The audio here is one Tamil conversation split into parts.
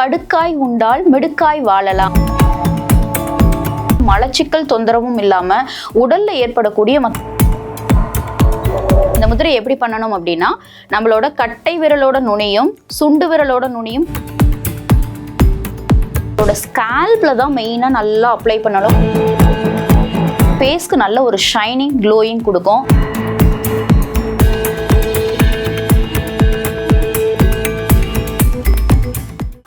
கடுக்காய் உண்டால் மிடுக்காய் வாழலாம். மலச்சிக்கல் தொந்தரவும் இல்லாம உடல்ல ஏற்படக்கூடிய இந்த முதிரை எப்படி பண்ணணும் அப்படின்னா நம்மளோட கட்டை விரலோட நுனியும் சுண்டு விரலோட நுனியும் நம்மளோட ஸ்கேல்ப்ல தான் மெயினாக நல்லா அப்ளை பண்ணணும். ஃபேஸ்க்கு நல்ல ஒரு ஷைனிங் க்ளோயிங் கொடுக்கும்.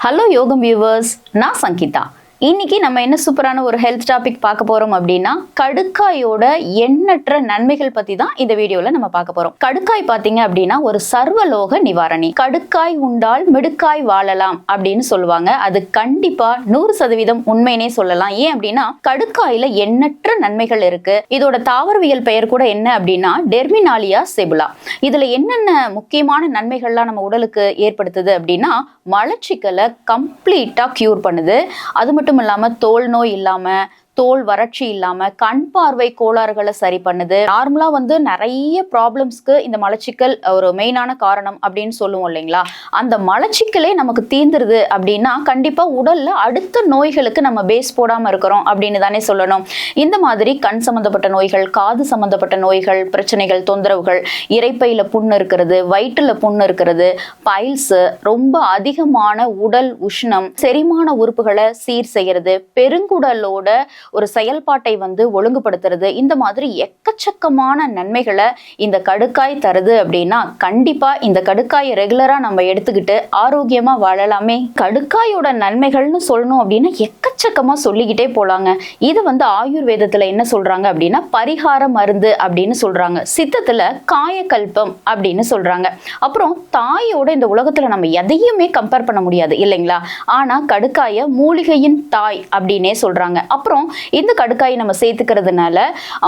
ஹலோ யோகம் வியூவர்ஸ் நான் சங்கீதா. இன்னைக்கு நம்ம என்ன சூப்பரான ஒரு ஹெல்த் டாபிக் பார்க்க போறோம் அப்படின்னா கடுக்காயோட எண்ணற்ற நன்மைகள் பத்தி தான் இந்த வீடியோல நம்ம பார்க்க போறோம். கடுக்காய் பாத்தீங்க அப்படின்னா ஒரு சர்வலோக நிவாரணி. கடுக்காய் உண்டால் மிடுக்காய் வாழலாம் அப்படின்னு சொல்லுவாங்க. அது கண்டிப்பா நூறு சதவீதம் உண்மைனே சொல்லலாம். ஏன் அப்படின்னா கடுக்காயில எண்ணற்ற நன்மைகள் இருக்கு. இதோட தாவரவியல் பெயர் கூட என்ன அப்படின்னா டெர்மினாலியா செபுலா இதுல என்னென்ன முக்கியமான நன்மைகள்லாம் நம்ம உடலுக்கு ஏற்படுத்துது அப்படின்னா மலச்சிக்கலை கம்ப்ளீட்டா கியூர் பண்ணுது. அது மட்டும் இல்லாமல் தோல் நோய் இல்லாமல் தோல் வறட்சி இல்லாம கண் பார்வை கோளாறுகளை சரி பண்ணுது. நார்மலா வந்து நிறைய ப்ராப்ளம்ஸ்க்கு இந்த மலச்சிக்கல் ஒரு மெயினான காரணம் அப்படின்னு சொல்லுவோம் இல்லைங்களா? அந்த மலச்சிக்கலே நமக்கு தீந்துருது அப்படின்னா கண்டிப்பா உடல்ல அடுத்த நோய்களுக்கு நம்ம பேஸ் போடாம இருக்கிறோம் அப்படின்னு தானே சொல்லணும். இந்த மாதிரி கண் சம்பந்தப்பட்ட நோய்கள் காது சம்பந்தப்பட்ட நோய்கள் பிரச்சனைகள் தொந்தரவுகள் இறைப்பையில புண்ணு இருக்கிறது வயிற்றுல புண்ணு இருக்கிறது பைல்ஸ் ரொம்ப அதிகமான உடல் உஷ்ணம் செரிமான உறுப்புகளை சீர் செய்யறது பெருங்குடலோட ஒரு செயல்பாட்டை வந்து ஒழுங்குபடுத்துறது. இந்த மாதிரி எக்கச்சக்கமான நன்மைகளை இந்த கடுக்காய் தருது அப்படின்னா கண்டிப்பா இந்த கடுக்காயை ரெகுலரா நம்ம எடுத்துக்கிட்டு ஆரோக்கியமா வாழலாமே. கடுக்காயோட நன்மைகள்னு சொல்லணும் அப்படின்னா எக்கச்சக்கமா சொல்லிக்கிட்டே போலாங்க. இது வந்து ஆயுர்வேதத்துல என்ன சொல்றாங்க அப்படின்னா பரிகார மருந்து அப்படின்னு சொல்றாங்க. சித்தத்துல காயக்கல்பம் அப்படின்னு சொல்றாங்க. அப்புறம் தாயோட இந்த உலகத்துல நம்ம எதையுமே கம்பேர் பண்ண முடியாது இல்லைங்களா? ஆனா கடுக்காய மூலிகையின் தாய் அப்படின்னே சொல்றாங்க. அப்புறம் இந்த கடுக்காயை நம்ம சேர்த்துக்கிறதுனால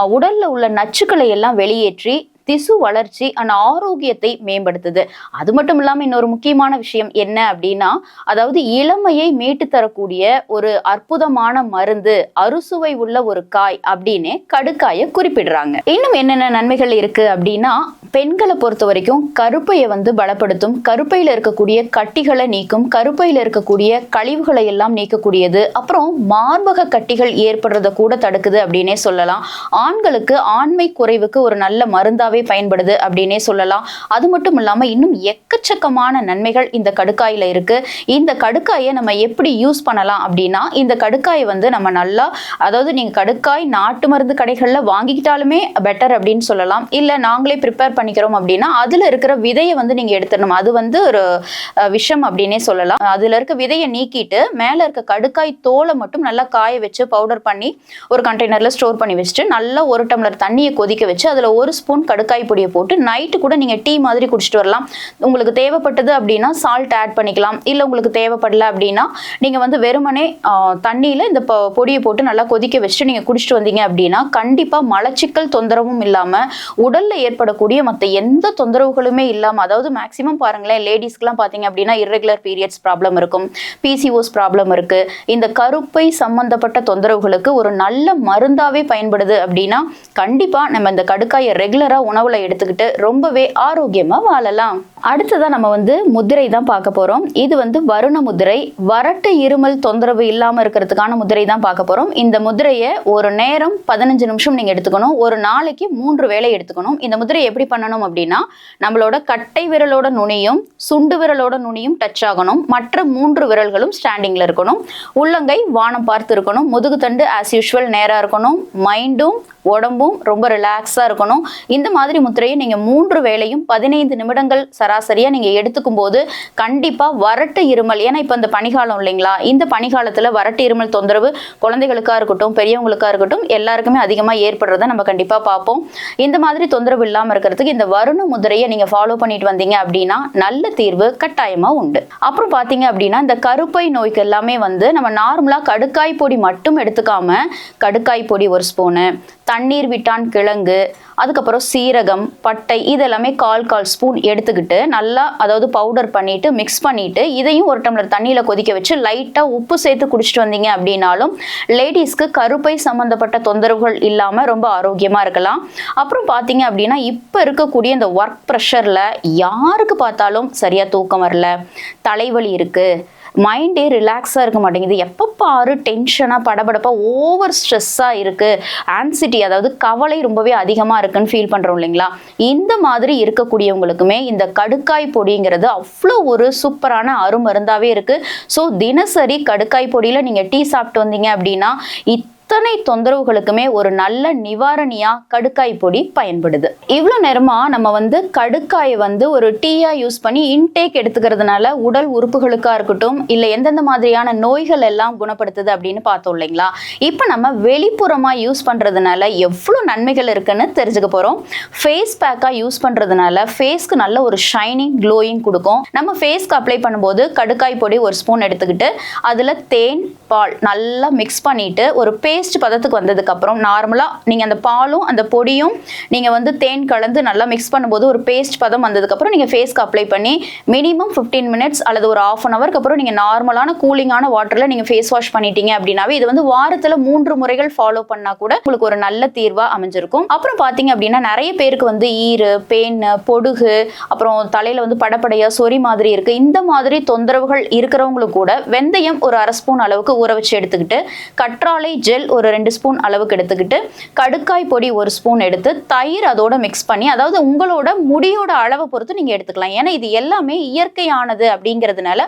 உடலில் உள்ள நச்சுக்களை எல்லாம் வெளியேற்றி திசு வளர்ச்சி அண்ட் ஆரோக்கியத்தை மேம்படுத்துது. அது மட்டும் இல்லாமல் இன்னொரு முக்கியமான விஷயம் என்ன அப்படின்னா அதாவது இளமையை மீட்டு தரக்கூடிய ஒரு அற்புதமான மருந்து அறுசுவை உள்ள ஒரு காய் அப்படின்னு கடுக்காயை குறிப்பிடுறாங்க. இன்னும் என்னென்ன நன்மைகள் இருக்கு அப்படின்னா பெண்களை பொறுத்த வரைக்கும் கருப்பையை வந்து பலப்படுத்தும் கருப்பையில இருக்கக்கூடிய கட்டிகளை நீக்கும் கருப்பையில இருக்கக்கூடிய கழிவுகளை எல்லாம் நீக்கக்கூடியது அப்புறம் மார்பக கட்டிகள் ஏற்படுறத கூட தடுக்குது அப்படின்னே சொல்லலாம். ஆண்களுக்கு ஆண்மை குறைவுக்கு ஒரு நல்ல மருந்தாவே பயன்படுது அப்படின்னே சொல்லலாம். அது மட்டும் இல்லாம இன்னும் எக்கச்சக்கமான நன்மைகள் இந்த கடுக்காயில இருக்கு. இந்த கடுக்காயை நம்ம எப்படி யூஸ் பண்ணலாம் அப்படின்னா இந்த கடுக்காயை வந்து நம்ம நல்லா அதாவது நீங்க கடுக்காய் நாட்டு மருந்து கடைகள்ல வாங்கிக்கிட்டாலுமே பெட்டர் அப்படின்னு சொல்லலாம். இல்ல நாங்களே ப்ரிப்பேர் பண்ணிக்கிறோம் அப்படின்னா அதுல இருக்கிற விதையை வந்து நீங்க எடுத்துடணும். அது வந்து ஒரு விஷம் அப்படின்னே சொல்லலாம். அதுல இருக்க விதையை நீக்கிட்டு மேல இருக்க கடுக்காய் தோலை மட்டும் நல்லா காய வச்சு பவுடர் பண்ணி ஒரு கண்டெய்னர்ல ஸ்டோர் பண்ணி வச்சுட்டு நல்லா ஒரு டம்ளர் தண்ணியை கொதிக்க வச்சு அதுல ஒரு ஸ்பூன் கடுக்காய் பொடியை போட்டு நைட்டு கூட நீங்கள் டீ மாதிரி குடிச்சிட்டு வரலாம். உங்களுக்கு தேவைப்பட்டது அப்படின்னா சால்ட் ஆட் பண்ணிக்கலாம். இல்லை உங்களுக்கு தேவைப்படல அப்படின்னா நீங்கள் வந்து வெறுமனே தண்ணியில் இந்த பொ- பொடியை போட்டு நல்லா கொதிக்க வச்சுட்டு நீங்கள் குடிச்சிட்டு வந்தீங்க அப்படின்னா கண்டிப்பாக மலச்சிக்கல் தொந்தரவும் இல்லாமல் உடலில் ஏற்படக்கூடிய மற்ற எந்த தொந்தரவுகளுமே இல்லாமல் அதாவது மேக்ஸிமம் பாருங்களேன் லேடிஸ்க்குலாம் பார்த்தீங்க அப்படின்னா இரகுலர் பீரியட்ஸ் ப்ராப்ளம் இருக்கும். பிசிஓஸ் ப்ராப்ளம் இருக்குது இந்த கருப்பை சம்பந்தப்பட்ட தொந்தரவுகளுக்கு ஒரு நல்ல மருந்தாகவே பயன்படுது அப்படின்னா கண்டிப்பாக நம்ம இந்த கடுக்காயை ரெகுலராக உணவுல எடுத்துக்கிட்டு ரொம்பவே ஆரோக்கியமா வாழலாம். அடுத்ததா நம்ம வந்து முதிரை தான் பார்க்க போறோம். இது வந்து வருண முதிரை. வறட்டு இருமல் தொந்தரவு இல்லாம இருக்கிறதுக்கான முதிரை தான் பார்க்க போறோம். இந்த முதிரையை ஒரு நேரம் பதினஞ்சு நிமிஷம் நீங்க எடுத்துக்கணும். ஒரு நாளைக்கு மூன்று வேலை எடுத்துக்கணும். இந்த முதிரை எப்படி பண்ணணும் அப்படின்னா நம்மளோட கட்டை விரலோட நுனியும் சுண்டு விரலோட நுனியும் டச் ஆகணும். மற்ற மூன்று விரல்களும் ஸ்டாண்டிங்ல இருக்கணும். உள்ளங்கை வானம் பார்த்து இருக்கணும். முதுகு தண்டு ஆஸ் யூஷுவல் நேரா இருக்கணும். மைண்டும் உடம்பும் ரொம்ப ரிலாக்ஸா இருக்கணும். இந்த மாதிரி முத்திரையை நீங்க மூன்று வேளையும் பதினைந்து நிமிடங்கள் சராசரியா நீங்க எடுத்துக்கும் போது கண்டிப்பா வறட்டு இருமல் ஏன்னா இப்ப இந்த பனிகாலம் இல்லைங்களா? இந்த பனிகாலத்துல வறட்டு இருமல் தொந்தரவு குழந்தைகளுக்கா இருக்கட்டும் பெரியவங்களுக்கா இருக்கட்டும் எல்லாருக்குமே அதிகமா ஏற்படுறத நம்ம கண்டிப்பா பார்ப்போம். இந்த மாதிரி தொந்தரவு இல்லாம இருக்கிறதுக்கு இந்த வருண முதிரையை நீங்க ஃபாலோ பண்ணிட்டு வந்தீங்க அப்படின்னா நல்ல தீர்வு கட்டாயமா உண்டு. அப்புறம் பாத்தீங்க அப்படின்னா இந்த கருப்பை நோய்க்கு எல்லாமே வந்து நம்ம நார்மலா கடுக்காய் பொடி மட்டும் எடுத்துக்காம கடுக்காய் பொடி ஒரு ஸ்பூனு தண்ணீர் விட்டான் கிழங்கு அதுக்கப்புறம் சீரகம் பட்டை இதெல்லாமே கால் கால் ஸ்பூன் எடுத்துக்கிட்டு நல்லா அதாவது பவுடர் பண்ணிட்டு மிக்ஸ் பண்ணிட்டு இதையும் ஒரு டம்ளர் தண்ணியில் கொதிக்க வச்சு லைட்டாக உப்பு சேர்த்து குடிச்சிட்டு வந்தீங்க அப்படின்னாலும் லேடிஸ்க்கு கருப்பை சம்மந்தப்பட்ட தொந்தரவுகள் இல்லாமல் ரொம்ப ஆரோக்கியமாக இருக்கலாம். அப்புறம் பார்த்தீங்க அப்படின்னா இப்போ இருக்கக்கூடிய இந்த ஒர்க் ப்ரெஷரில் யாருக்கு பார்த்தாலும் சரியாக தூக்கம் வரல தலைவலி இருக்குது மைண்டே ரிலாக்ஸாக இருக்க மாட்டேங்குது. எப்போ பாரு டென்ஷனாக படபடப்பாக ஓவர் ஸ்ட்ரெஸ்ஸாக இருக்குது ஆன்சிட்டி அதாவது கவலை ரொம்பவே அதிகமாக இருக்குன்னு ஃபீல் பண்ணுறோம் இல்லைங்களா? இந்த மாதிரி இருக்கக்கூடியவங்களுக்குமே இந்த கடுக்காய் பொடிங்கிறது அவ்வளோ ஒரு சூப்பரான அருமருந்தாகவே இருக்குது ஸோ தினசரி கடுக்காய் பொடியில் நீங்கள் டீ சாப்பிட்டு வந்தீங்க அப்படின்னா அத்தனை தொந்தரவுகளுக்குமே ஒரு நல்ல நிவாரணியா கடுக்காய் பொடி பயன்படுது. இவ்வளோ நேரமா நம்ம வந்து கடுக்காயை வந்து ஒரு டீயா யூஸ் பண்ணி இன்டேக் எடுத்துக்கிறதுனால உடல் உறுப்புகளுக்கா இருக்கட்டும் இல்லை எந்தெந்த மாதிரியான நோய்கள் எல்லாம் குணப்படுத்துது அப்படின்னு பார்த்தோம் இல்லைங்களா? இப்போ நம்ம வெளிப்புறமா யூஸ் பண்றதுனால எவ்வளோ நன்மைகள் இருக்குன்னு தெரிஞ்சுக்க போறோம். ஃபேஸ் பேக்கா யூஸ் பண்றதுனால ஃபேஸ்க்கு நல்ல ஒரு ஷைனிங் க்ளோயிங் கொடுக்கும். நம்ம ஃபேஸ்க்கு அப்ளை பண்ணும்போது கடுக்காய் பொடி ஒரு ஸ்பூன் எடுத்துக்கிட்டு அதில் தேன் பால் நல்லா மிக்ஸ் பண்ணிட்டு ஒரு பே பேஸ்ட் பதத்துக்கு வந்ததுக்கப்புறம் நார்மலாக நீங்கள் அந்த பாலும் அந்த பொடியும் நீங்கள் வந்து தேன் கலந்து நல்லா மிக்ஸ் பண்ணும்போது ஒரு பேஸ்ட் பதம் வந்ததுக்கப்புறம் நீங்கள் ஃபேஸ்க்கு அப்ளை பண்ணி மினிமம் 15 மினிட்ஸ் அல்லது ஒரு ஆஃப் அன் அவருக்கு அப்புறம் நீங்கள் நார்மலான கூலிங்கான வாட்டரில் நீங்கள் ஃபேஸ் வாஷ் பண்ணிட்டீங்க அப்படின்னாவே இது வந்து வாரத்தில் மூன்று முறைகள் ஃபாலோ பண்ணால் கூட உங்களுக்கு ஒரு நல்ல தீர்வாக அமைஞ்சிருக்கும். அப்புறம் பார்த்தீங்க அப்படின்னா நிறைய பேருக்கு வந்து ஈறு பெயின் பொடுகு அப்புறம் தலையில் வந்து படப்படையாக சொறி மாதிரி இருக்குது இந்த மாதிரி தொந்தரவுகள் இருக்கிறவங்களுக்கு கூட வெந்தயம் ஒரு அரை ஸ்பூன் அளவுக்கு ஊற வச்சு எடுத்துக்கிட்டு கற்றாழை ஜெல் ஒரு ரெண்டு ஸ்பூன் அளவுக்கு எடுத்துக்கிட்டு கடுக்காய் பொடி ஒரு ஸ்பூன் எடுத்து தயிர் அதோட மிக்ஸ் பண்ணி அதாவது உங்களோட முடியோட அளவை பொறுத்து நீங்க எடுத்துக்கலாம். ஏன்னா இது எல்லாமே இயற்கையானது அப்படிங்கிறதுனால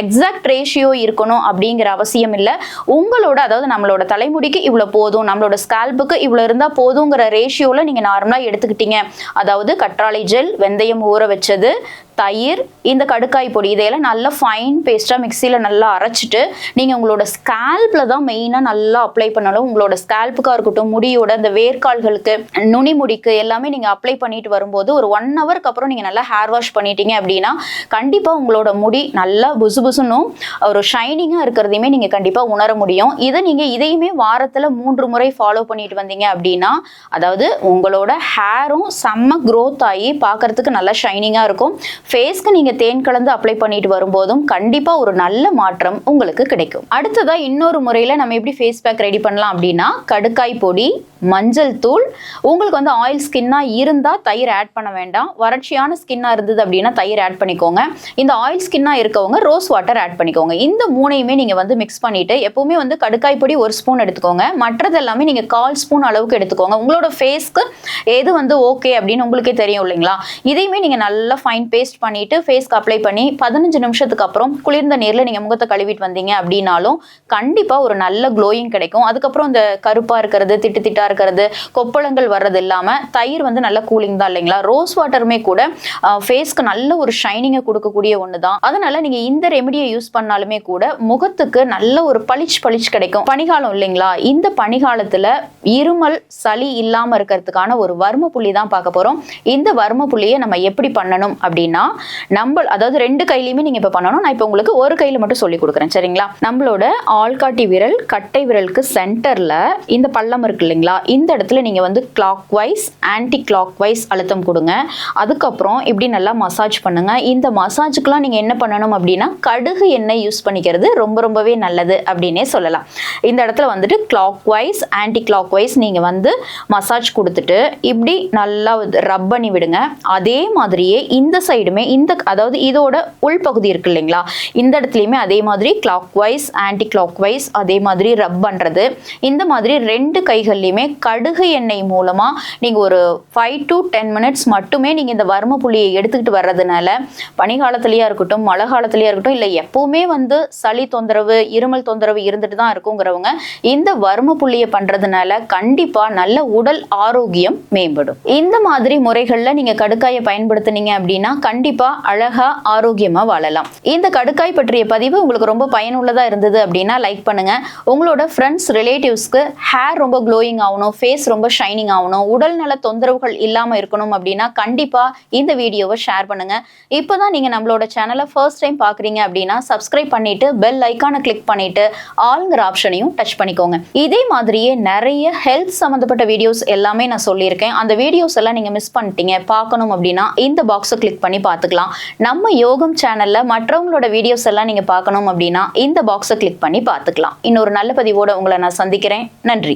எக்ஸாக்ட் ரேஷியோ இருக்கணும் அப்படிங்கிற அவசியம் இல்லை. உங்களோட அதாவது நம்மளோட தலைமுடிக்கு இவ்வளோ போதும் நம்மளோட ஸ்கால்புக்கு இவ்வளோ இருந்தால் போதுங்கிற ரேஷியோவில் நீங்கள் நார்மலாக எடுத்துக்கிட்டீங்க. அதாவது கற்றாழை ஜெல் வெந்தயம் ஊற வச்சது தயிர் இந்த கடுக்காய் பொடி இதையெல்லாம் நல்லா ஃபைன் பேஸ்ட்டாக மிக்சியில் நல்லா அரைச்சிட்டு நீங்கள் உங்களோட ஸ்கால்பில் தான் மெயினாக நல்லா அப்ளை பண்ணாலும் உங்களோட ஸ்கேல்புக்காக இருக்கட்டும் முடியோட இந்த வேர்க்கால்களுக்கு நுனி முடிக்கு எல்லாமே நீங்கள் அப்ளை பண்ணிட்டு வரும்போது ஒரு ஒன் ஹவருக்கு அப்புறம் நீங்கள் நல்லா ஹேர் வாஷ் பண்ணிட்டீங்க அப்படின்னா கண்டிப்பாக உங்களோட முடி நல்லா புசு புசுன்னும் ஒரு ஷைனிங்காக இருக்கிறதையுமே நீங்கள் கண்டிப்பாக உணர முடியும். இதை நீங்கள் இதையுமே வாரத்தில் மூன்று முறை ஃபாலோ பண்ணிட்டு வந்தீங்க அப்படின்னா அதாவது உங்களோட ஹேரும் செம்ம க்ரோத் ஆகி பார்க்கறதுக்கு நல்லா ஷைனிங்காக இருக்கும். ஃபேஸ்க்கு நீங்கள் தேன் கலந்து அப்ளை பண்ணிட்டு வரும்போதும் கண்டிப்பாக ஒரு நல்ல மாற்றம் உங்களுக்கு கிடைக்கும். அடுத்ததாக இன்னொரு முறையில் நம்ம எப்படி ஃபேஸ் பேக் ரெடி பண்ணலாம் அப்படின்னா கடுக்காய் பொடி மஞ்சள் தூள் உங்களுக்கு வந்து ஆயில் ஸ்கின்னாக இருந்தால் தயிர் ஆட் பண்ண வேண்டாம். வறட்சியான ஸ்கின்னாக இருந்தது அப்படின்னா தயிர் ஆட் பண்ணிக்கோங்க. இந்த ஆயில் ஸ்கின்னாக இருக்கவங்க ரோஸ் வாட்டர் ஆட் பண்ணிக்கோங்க. இந்த மூணையுமே நீங்கள் வந்து மிக்ஸ் பண்ணிவிட்டு எப்போவுமே வந்து கடுக்காய் பொடி ஒரு ஸ்பூன் எடுத்துக்கோங்க. மற்றது எல்லாமே நீங்கள் கால் ஸ்பூன் அளவுக்கு எடுத்துக்கோங்க. உங்களோட ஃபேஸ்க்கு எது வந்து ஓகே அப்படின்னு உங்களுக்கே தெரியும் இல்லைங்களா? இதையுமே நீங்கள் நல்லா ஃபைன் பேஸ்ட் பண்ணிவிட்டு ஃபேஸ்க்கு அப்ளை பண்ணி பதினஞ்சு நிமிஷத்துக்கு அப்புறம் குளிர்ந்த நீரில் நீங்கள் முகத்தை கழுவிட்டு வந்தீங்க அப்படின்னாலும் கண்டிப்பாக ஒரு நல்ல க்ளோயிங் கிடைக்கும். அது அதுக்கப்புறம் இந்த கருப்பாக இருக்கிறது திட்டு திட்டா இருக்கிறது கொப்பளங்கள் வர்றது இல்லாமல் தயிர் வந்து நல்ல கூலிங் தான் இல்லைங்களா? ரோஸ் வாட்டருமே கூட ஃபேஸ்க்கு நல்ல ஒரு ஷைனிங்கை கொடுக்கக்கூடிய ஒன்று தான் அதனால நீங்கள் இந்த ரெமெடியை யூஸ் பண்ணாலுமே கூட முகத்துக்கு நல்ல ஒரு பளிச் பளிச் கிடைக்கும். பனிகாலம் இல்லைங்களா? இந்த பனிகாலத்தில் இருமல் சளி இல்லாமல் இருக்கிறதுக்கான ஒரு வர்ம புள்ளி தான் பார்க்க போகிறோம் இந்த வர்ம புள்ளியை நம்ம எப்படி பண்ணணும் அப்படின்னா நம்ம அதாவது ரெண்டு கையிலையுமே நீங்கள் இப்போ பண்ணணும். நான் இப்போ உங்களுக்கு ஒரு கையில் மட்டும் சொல்லி கொடுக்குறேன். சரிங்களா? நம்மளோட ஆள்காட்டி விரல் கட்டை விரலுக்கு சென்டரில் இந்த பள்ளம் இருக்கு இல்லைங்களா? இந்த இடத்துல நீங்கள் வந்து clockwise anticlockwise அழுத்தம் கொடுங்க. அதுக்கப்புறம் இப்படி நல்லா மசாஜ் பண்ணுங்க. இந்த மசாஜுக்கெலாம் நீங்கள் என்ன பண்ணணும் அப்படின்னா கடுகு எண்ணெய் யூஸ் பண்ணிக்கிறது ரொம்ப ரொம்பவே நல்லது அப்படின்னே சொல்லலாம். இந்த இடத்துல வந்துட்டு clockwise anticlockwise நீங்கள் வந்து மசாஜ் கொடுத்துட்டு இப்படி நல்லா ரப் பண்ணி விடுங்க. அதே மாதிரியே இந்த சைடுமே இந்த அதாவது இதோட உள்பகுதி இருக்கு இல்லைங்களா? இந்த இடத்துலையுமே அதே மாதிரி clockwise anticlockwise அதே மாதிரி ரப் பண்ணுறது இந்த மாதிரி ரெண்டு கைகள்லையுமே கடுகு எண்ணெய் மூலமாக நீங்கள் ஒரு ஃபைவ் டு டென் மினிட்ஸ் மட்டுமே நீங்கள் இந்த வர்ம புள்ளியை எடுத்துக்கிட்டு வர்றதுனால பனிகாலத்துலேயா இருக்கட்டும் மழை காலத்துலேயா இருக்கட்டும் இல்லை எப்போவுமே வந்து சளி தொந்தரவு இருமல் தொந்தரவு இருந்துட்டு தான் இருக்குங்கிறவங்க இந்த வர்ம புள்ளியை பண்ணுறதுனால கண்டிப்பாக நல்ல உடல் ஆரோக்கியம் மேம்படும். இந்த மாதிரி முறைகளில் நீங்கள் கடுக்காயை பயன்படுத்துனீங்க அப்படின்னா கண்டிப்பாக அழகாக ஆரோக்கியமாக வாழலாம். இந்த கடுக்காய் பற்றிய பதிவு உங்களுக்கு ரொம்ப பயனுள்ளதாக இருந்தது அப்படின்னா லைக் பண்ணுங்கள் உங்களோட ஃப்ரெண்ட்ஸ் ரிலேட்டிவ்ஸ்க்கு ஹேர் ரொம்ப க்ளோயிங் ஆகணும் ஃபேஸ் ரொம்ப ஷைனிங் ஆகணும் உடல்நல தொந்தரவுகள் இல்லாமல் இருக்கணும் அப்படின்னா கண்டிப்பாக இந்த வீடியோவை ஷேர் பண்ணுங்கள் இப்போ தான் நீங்கள் நம்மளோட சேனலை ஃபர்ஸ்ட் டைம் பார்க்குறீங்க அப்படின்னா சப்ஸ்கிரைப் பண்ணிவிட்டு பெல் ஐக்கானை கிளிக் பண்ணிவிட்டு ஆளுங்கிற ஆப்ஷனையும் டச் பண்ணிக்கோங்க. இதே மாதிரியே நிறைய ஹெல்த் சம்மந்தப்பட்ட வீடியோஸ் எல்லாமே நான் சொல்லியிருக்கேன். அந்த வீடியோஸ் எல்லாம் நீங்கள் மிஸ் பண்ணிட்டீங்க பார்க்கணும் அப்படின்னா இந்த பாக்ஸை கிளிக் பண்ணி பார்த்துக்கலாம். நம்ம யோகம் சேனலில் மற்றவங்களோட வீடியோஸ் எல்லாம் நீங்கள் பார்க்கணும் அப்படின்னா இந்த பாக்ஸை கிளிக் பண்ணி பார்த்துக்கலாம். இன்னொரு நல்ல பதிவோட உங்களை நான் சந்திக்கிறேன். நன்றி.